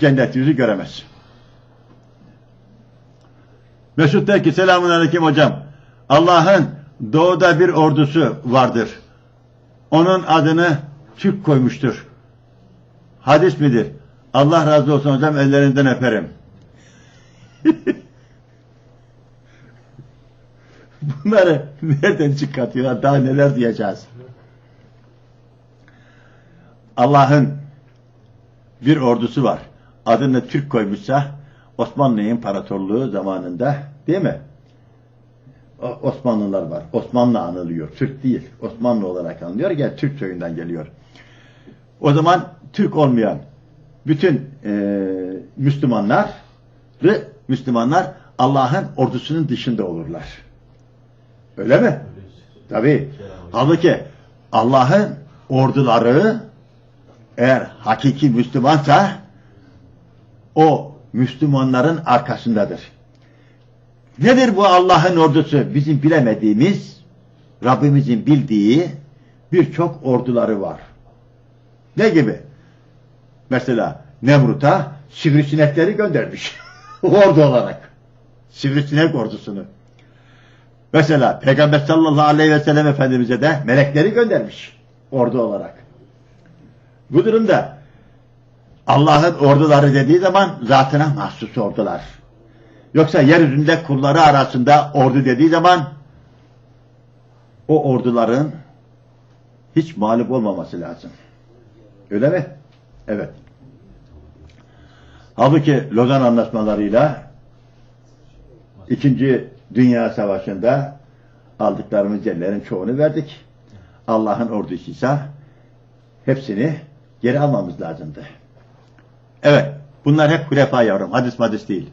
cennet yüzü göremez. Mesut der ki selamun aleyküm hocam. Allah'ın doğuda bir ordusu vardır. Onun adını Türk koymuştur. Hadis midir? Allah razı olsun hocam ellerinden öperim. Bunları nereden çıkartıyorlar? Daha neler diyeceğiz? Allah'ın bir ordusu var. Adını Türk koymuşsa Osmanlı İmparatorluğu zamanında değil mi? Osmanlılar var. Osmanlı anılıyor. Türk değil. Osmanlı olarak anılıyor. Gel Türk köyünden geliyor. O zaman Türk olmayan bütün e, Müslümanlar Müslümanlar Allah'ın ordusunun dışında olurlar. Öyle mi? Tabii. Halbuki Allah'ın orduları eğer hakiki Müslümansa o Müslümanların arkasındadır. Nedir bu Allah'ın ordusu? Bizim bilemediğimiz, Rabbimizin bildiği birçok orduları var. Ne gibi? Mesela Nemrut'a sivrisinekleri göndermiş. Ordu olarak. Sivrisinek ordusunu. Mesela Peygamber sallallahu aleyhi ve sellem Efendimiz'e de melekleri göndermiş. Ordu olarak. Bu durumda Allah'ın orduları dediği zaman zatına mahsus ordular. Yoksa yeryüzünde kulları arasında ordu dediği zaman o orduların hiç mağlup olmaması lazım. Öyle mi? Evet. Halbuki Lozan anlaşmalarıyla İkinci Dünya Savaşı'nda aldıklarımız yerlerin çoğunu verdik. Allah'ın ordusuysa hepsini geri almamız lazımdı. Evet, bunlar hep hulefa yavrum, hadis madis değil.